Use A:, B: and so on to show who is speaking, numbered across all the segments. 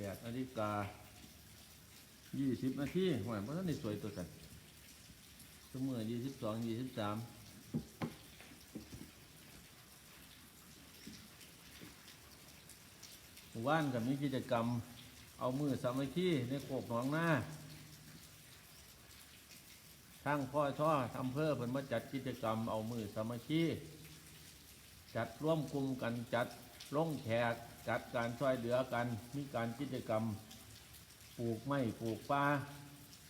A: แปดนาฬิกายี่สิบนาทีหวยเพราะท่านในสวยตัวกันชั่วโมงยี่สิบสองยี่สิบสามว่านกับมีกิจกรรม เอามือสามัคคีในโขกหนองหน้าทั้งพ่อช่อทำเพื่อเพิ่นมาจัดกิจกรรมเอามือสามัคคีจัดร่วมกลุ่มกันจัด ลงแขกจัดการช่วยเหลือกัน มีการกิจกรรมปลูกไม้ปลูกป่า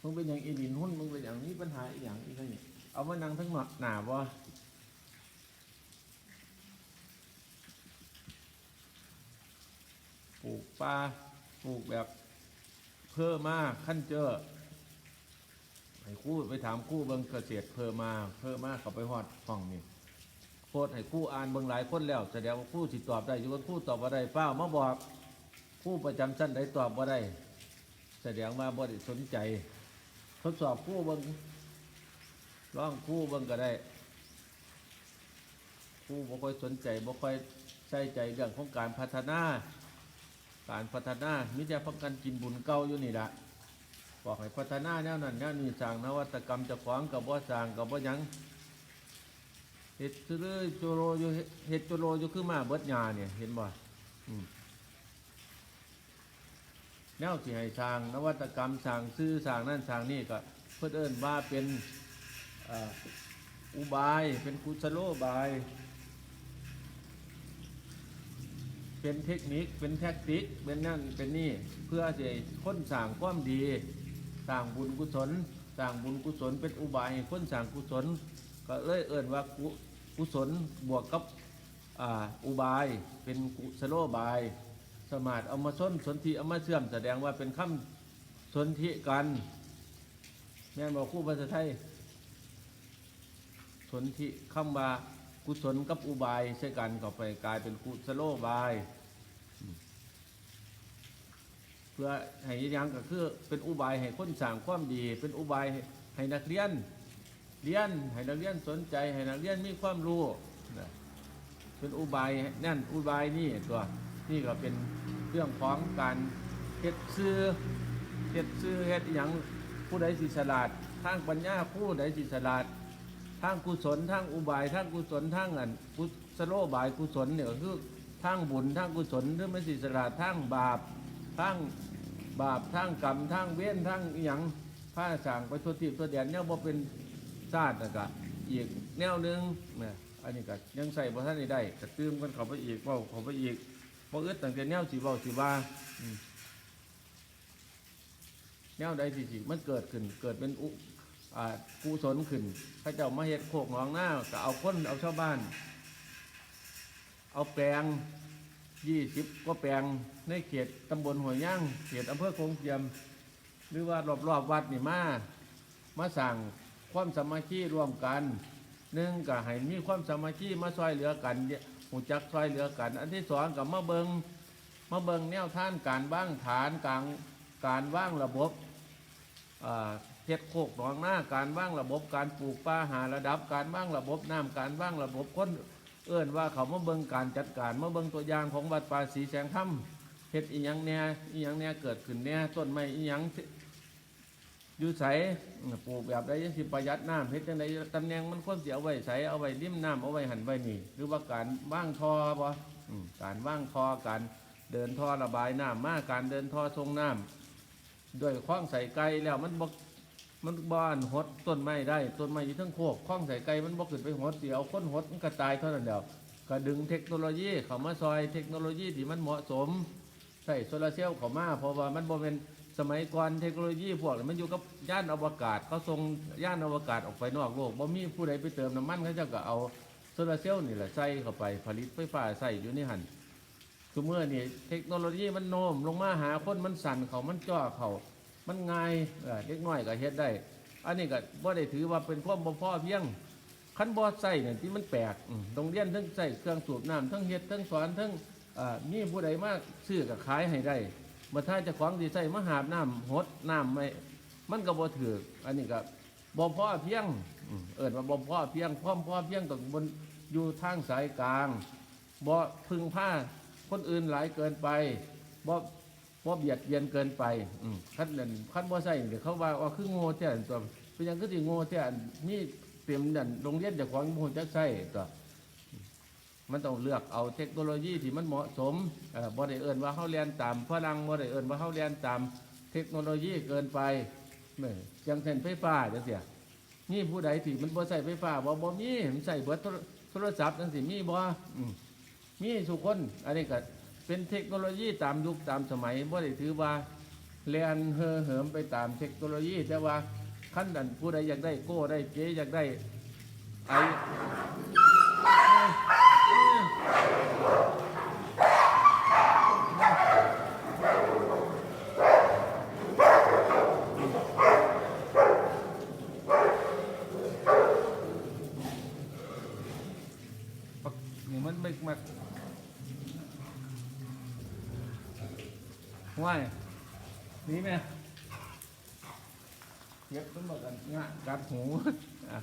A: มึงเป็นอย่างอีดินหุ้นมึงเป็นอย่างนี้ปัญหาอีกอย่างอีกอย่างนี้เอามานั่งทั้งหมดหนาบ่ปลูกป่าปลูกแบบเพิ่มมาขั้นเจอให้คู่ไปถามคู่เบิงเกษตรเพิ่มมา เพิ่มมาเขาไปฮอดห้องนี่ โคตรให้คู่อ่านเบิงหลายคนแล้วแสดงว่าคู่สิตอบได้อยู่ว่าคู่ตอบว่ได้เป้ามาบอกคู่ประจำชั้นใดตอบว่าได้แสดงว่าบ่ได้สนใจ ทดสอบคู่เบิงร้องคู่เบิงก็ได้คู่บ่ค่อยสนใจบ่ค่อยใส่ใจเรื่องของการพัฒนา การพัฒนามิจะพักกันกินบุญเก่าอยู่นี่ละบอกให้พัฒนาแนวนั้นแนวนี้สร้างนวัตกรรมจะขวางกับบ่สร้างกับบ่หยัง เฮ็ดซื่อโจโรอยู่เฮ็ดโจโรอยู่คือมาเบิดหญ้าเนี่ยเห็นบ่อืมแนวที่ให้สร้างนวัตกรรมสร้างซื้อสร้างนั่นสร้างนี่ก็เพื่อเอิ้นว่าเป็นอุบาย เป็นกุศโลบาย เป็นเทคนิคเป็นแท็กติกเป็นนั่นเป็นนี่เพื่อจะค้นสร้างความดีสร้างบุญกุศลสร้างบุญกุศลเป็นอุบายค้นสร้างกุศล ก็เลยเอิ้นว่ากุ กุศลบวกกับอุบาย เป็นกุศโลบาย สมาธิเอามาส้นสนธิเอามาเชื่อม แสดงว่าเป็นคำสนธิกัน แม่บอกคู่ภาษาไทยสนธิคำว่ากุศลกับอุบายใช่กันก็ไปกลายเป็นกุศโลบาย เพื่อให้ยังก็คือเป็นอุบายให้คนสั่งความดี เป็นอุบายให้นักเรียน เรียนให้นักเรียนสนใจ ให้นักเรียนมีความรู้นะเป็นอุบายนั่นอุบายนี่ตัวนี่ก็เป็นเรื่องของการเฮ็ดซื้อเฮ็ดซื้อเฮ็ดอย่างผู้ใดสิฉลาดทางปัญญาผู้ใดสิฉลาดทางกุศลทางอุบายทางกุศลทางอันกุศโลบายกุศลเนี่ยก็คือทางบุญทางกุศลหรือไม่สิฉลาดทางบาปทางบาปทางกรรมทางเว้นทางอย่างผ้าสางไปทั่วทิพย์ทั่วแดนเนี่ยบ่เป็น ชาตินะกะอีกแนวหนึงนะอันนี้ก็ยังใส่บ่ท่านได้ได้ก็ตื้มกันเขาไปอีกเว้าเขาไปอีกบ่อึดตั้งแต่แนวสิเว้าสิว่าอืมแนวใดสิสิมันเกิดขึ้น เกิดเป็นอุอ่ากุศลขึ้นพระเจ้ามาเฮ็ดโคกหนองหน้าก็เอาคนเอาชาวบ้าน เอาแปลงยี่สิบก็แปลงในเขตตำบลหัวยย่างเขตอำเภอโขงเจียม หรือว่ารอบๆวัดนี่มามาสั่ง ความสามัคคีร่วมกันหนึ่งก็ให้มีความสามัคคีมาช่วยเหลือกันหูจักช่วยเหลือกัน อันที่สองกับมาเบิงมาเบิงแนวท่านการว่างฐานการการว่างระบบเฮ็ดโคกหนองหน้าการว่างระบบการปลูกป่าหาระดับการว่างระบบน้ำการว่างระบบคนเอื้อนว่าเขามาเบิงการจัดการมาเบิงตัวอย่างของวัดป่าศรีแสงธรรมเฮ็ดอีหยังแน่อีหยังแน่เกิดขึ้นแน่ต้นไม้อีหยัง อยู่ใสปลูกแบบใดยังสิประหยัดน้ำเฮ็ดจังไดตำแหน่งมันควรสิเอาไว้ใสเอาไว้ริมน้ำเอาไว้หันไว้นี่ หรือว่าการว่างทอบ่การว่างทอการเดินท่อระบายน้ำมาการเดินท่อทรงน้ำด้วยคล้องใส่ไก่แล้วมันบ่มันบ้านหดต้นไม้ได้ต้นไม้อยู่ทั้งโคกคล้องใส่ไก่มันบ่ขึ้นไปหดเดียวคนหดมันก็ตายเท่านั้นเดียวก็ดึงเทคโนโลยีเข้ามาซอยเทคโนโลยีที่มันเหมาะสมใส่โซลาร์เซลล์เข้ามาเพราะว่ามันบ่เป็น สมัยก่อนเทคโนโลยีพวกนี้มันอยู่กับย่านอวกาศเขาส่งย่านอวกาศออกไปนอกโลกบ่มีผู้ใดไปเติมน้ำมันเขาเจ้าก็เอาโซลาร์เซลล์นี่แหละใส่เข้าไปผลิตไฟฟ้าใส่อยู่ในหันคือเมื่อนี่เทคโนโลยีมันโน้มลงมาหาคนมันสั่นเขามันจ่อเขามันง่ายเล็กน้อยก็เฮ็ดได้ อันนี้ก็บ่ได้ถือว่าเป็นความบ่พอเพียงคันบ่ใส่เนี่ยที่มันแปลกอืมโรงเรียนทั้งใส่เครื่องสูบน้ำทั้งเฮ็ดทั้งสอนทั้งอ่ามีผู้ใดมากซื้อกับขายให้ได้ มาถ้าจะของดีใส่มหาบน้ำหดน้ำไม่มันก็บ่ถืออันนี้ก็บ่พ่อเพียงอืมเอิ้นว่าบ่พ่อเพียงพร้อมพอเพียงต้องบนอยู่ทางสายกลางบ่พึ่งผ้าคนอื่นหลายเกินไปบ่บ่เบียดเบียนเกินไปอืมคันนั้นคันบ่ใส่เดี๋ยวเขาว่าว่าคือโง่แท้อันตัวเป็นยังคือสิโง่แท้นมีเตรียมนั่นโรงเรียนจ้าของบ่ฮู้จักใช้ตัว มันต้องเลือกเอาเทคโนโลยีที่มันเหมาะสมเอ่อบ่ได้เอิ้นว่าเฮาเรียนตามฝรั่งบ่ได้เอิ้นว่าเฮาเรียนตามเทคโนโลยีเกินไปแม่จังเส้นไฟฟ้าจังซี่นี่ผู้ใดที่มันบ่ใช้ไฟฟ้าบ่บ่มีมันใช้เบิดโทรโทรศัพท์จังซี่มีบ่อืมมีทุคน อันนี้ก็เป็นเทคโนโลยีตามยุคตามสมัยบ่ได้ถือว่าเรียนเห่อเหิมไปตามเทคโนโลยี แต่ว่าขั้นนั้นผู้ใดอยากได้โก้ได้เก๋อยากได้ไอ ปักนี่มันไม่มาว่ายหนี่ไหมเก็บขึ้นมากันงะกัดหู อะ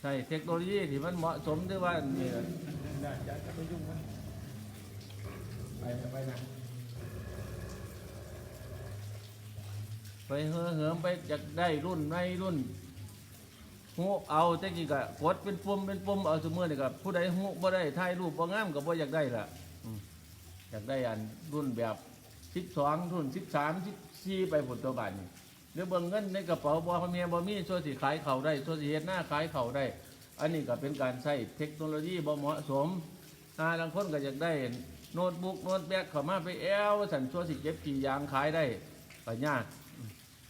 A: ใช่เทคโนโลยีที่มันเหมาะสมด้วยว่านี่นะได้จะจะไปยุ่งมันไปไปนะไปเหือเหิมไปอยากได้รุ่นไม่รุ่นหูเอาแต่กี้ก็กดเป็นปุ่มเป็นปุ่มเอาสมือนี่ก็ผู้ใดหูบ่ได้ถ่ายรูปบ่งามก็บ่อยากได้ล่ะอยากได้อันรุ่นแบบ12รุ่น13 14ไปผลตัวบาทนี่ รือเบิ่งเงินในกระเป๋าบ่เขาเมียบ่มีส่วนสิขายเขาได้ส่วนสิเฮ็ดหน้าขายเขาได้ อันนี้ก็เป็นการใช้เทคโนโลยีบ่เหมาะสมถ้าบางคนก็อยากได้โน้ตบุ๊กโน้ตแบกเข้ามาไปแอวสั่นส่วนสิเก็บกี่ยางขายได้ก็ยาก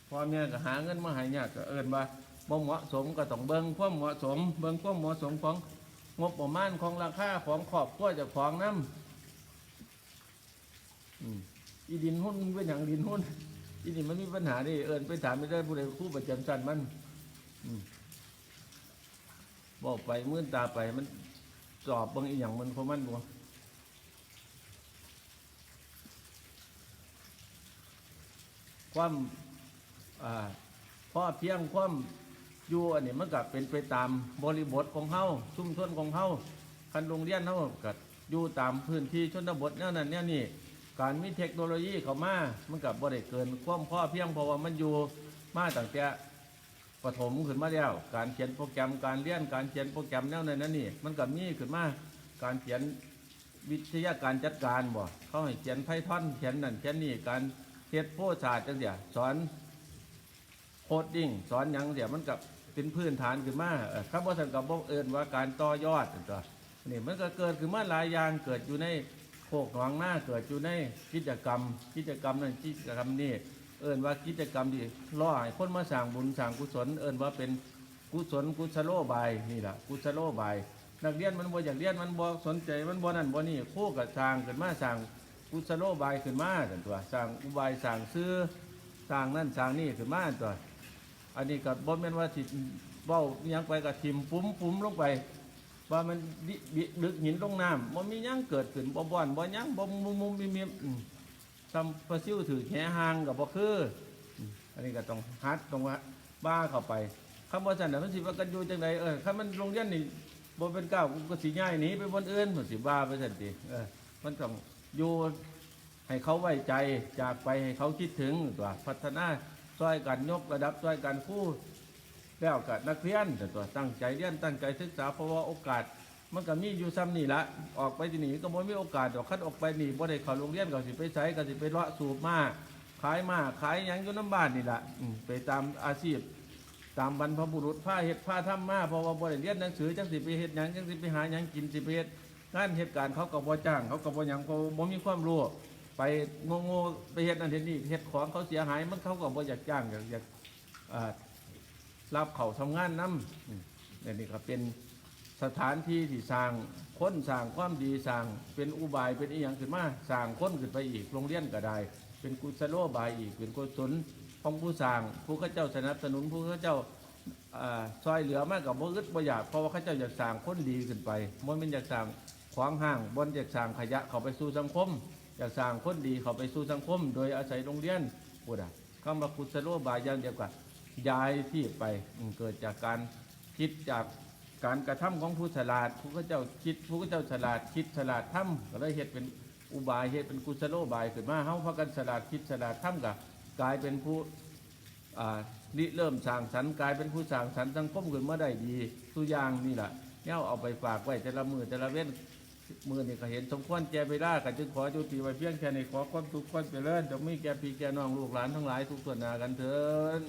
A: พ่อแม่ก็หาเงินมาให้ยากก็เอิ้นว่าบ่เหมาะสมก็ต้องเบิ่งความเหมาะสม เบิ่งความเหมาะสมของงบประมาณของราคาของขอบครัวจ้าของน้ำอืมอีดินหุ้นมันเป็นอย่างดินหุ้น อีนี่มันมีปัญหาดิเอิญไปถามไม่ได้ผู้ใดผู้ประจำชั้นมันอบอกไปมื่นตาไปมันสอบบางอีอย่างมันเพราะมันบ่ความอ่อเพียงความอยู่อันนี้มันก็เป็นไปตามบริบทของเฮาชุ่มชนของเฮาคันโรงเรียนเฮาก็อยู่ตามพื้นที่ชนบทแนวนั้นแนวนี้ การมีเทคโนโลยีเข้ามา มันก็บ่ได้เกินความพอเพียงเพราะว่ามันอยู่มาตั้งแต่ประถมขึ้นมาแล้ว การเขียนโปรแกรมการเรียนการเขียนโปรแกรมแนวนั้นนั่นนี่ มันก็มีขึ้นมาการเขียนวิทยาการจัดการบ่เขาให้เขียนไพทอนเขียนนั่นเขียนนี่การเฮ็ดโพศาสตร์จังเดียสอนโคดดิ้งสอนยังเดี๋ยมันกับเป็นพื้นฐานขึ้นมาครับว่าสันกับบอกเอิญว่าการต่อยอดกันตัวนี่มันก็เกิดขึ้นมาหลายอย่างเกิดอยู่ใน โคกหนองหน้าเกิดอยู่ในกิจกรรม กิจกรรมนั้นกิจกรรมนี้เอิญว่ากิจกรรมที่ล่อให้คนมาสั่งบุญสั่งกุศล เอิญว่าเป็นกุศลกุศโลบายนี่แหละกุศโลบาย นักเรียนมันบ่อยากเรียนมันบ่สนใจมันบ่นั่นบ่นี่คู่กับสร้างขึ้นมาสั่งกุศโลบายขึ้นมานั่นตัวสั่งอุบายสั่งซื้อสร้างนั่นสร้างนี่ขึ้นมาตัวอันนี้ก็บ่แม่นว่าสิเบ้าอิหยังไปก็ทิมปุ้มปุ้มลงไป ว่ามันดิบดึกหินลงน้ำบ่มียังเกิดขึ้นบ่บ่อนบ่ยังบ่มุมมุมมิมิมอืมทำปลาซิวถือแหหางก็บ่คืออันนี้ก็ต้องฮัดตรงว่าบ้าเข้าไปคำว่าซั่นน่ะมันสิว่ากันอยู่จังไดเออคันมันโรงเรียนนี่บ่เป็นก้าวก็สิย้ายหนีไปบนอื่นมันสิบ้าไปซั่นติเออมันต้องอยู่ให้เขาไว้ใจจากไปให้เขาคิดถึงตัวพัฒนาช่วยกันยกระดับช่วยกันคู่ แล้วกับนักเรียนแต่ตัวตั้งใจเรียนตั้งใจศึกษาเพราะว่าโอกาส มันก็มีอยู่ซ้ำนี่ละออกไปที่นี่ก็บ่มีโอกาสดอกคัดออกไปนี่บ่ได้เข้าโรงเรียนก็สิไปใช้ก็สิไปเลาะสูบมาขายมาขายหยังอยู่น้ำบ้านนี่ละอืมไปตามอาชีพ ตามบรรพบุรุษผ้าเฮ็ดผ้าทำมาเพราะว่าบ่ได้เรียนหนังสือจังสิไปเฮ็ดหยังจังสิไปหาหยังกินสิไปเฮ็ดงานเหตุการณ์เขาก็บ่จ้างเขาก็บ่หยังเขาบ่มีความรู้ไปโง่ๆไปเฮ็ดนั่นเฮ็ดนี่เฮ็ดของเขาเสียหายมันเขาก็บ่อยากจ้างอยากอยากอ่า รับเขาทำงานนำอันนี้ก็เป็นสถานที่ที่สร้างคนสร้างความดีสร้างเป็นอุบายเป็นอีหยังขึ้นมาสร้างคนขึ้นไปอีกโรงเรียนก็ได้ เป็นกุศโลบายอีกเป็นกุศลของผู้สร้างผู้ข้าเจ้าสนับสนุนผู้ข้าเจ้าซอยเหลือมากกับบ่อึดบ่อยากเพราะว่าข้าเจ้าอยากสร้างคนดีขึ้นไปมันเป็นอยากสร้างขวางห้างบนอยากสร้างขยะเขาไปสู่สังคม อยากสร้างคนดีเขาไปสู่สังคม โดยอาศัยโรงเรียนพูดอะคำว่ากุศโลบายอย่างเดียวกับ ย้ายที่ไปเกิดจากการคิดจากการกระทำของผู้ฉลาด ผู้ก็เจ้าคิด ผู้ก็เจ้าฉลาดคิดฉลาดทำก็เลยเหตุเป็นอุบายเฮ็ดเป็นกุศโลบายขึ้นมาเฮาพากันสลาดคิดสลาดทำกับกลายเป็นผู้อ่าริเริ่มสร้างสรรค์กลายเป็นผู้สร้างสรรค์สังคมขึ้นมาได้ดีตัวอย่างนี่แหละเนี่ยเอาไปฝากไว้แต่ละมือแต่ละเว้นมือนี่ก็เห็นสมควรแก่เวลาก็จึงขอจุติไว้เพียงแค่นี้ขอความสุขความเจริญจงมีแก่พี่แก่น้องลูกหลานทั้งหลายทุกส่วนนากันเถิด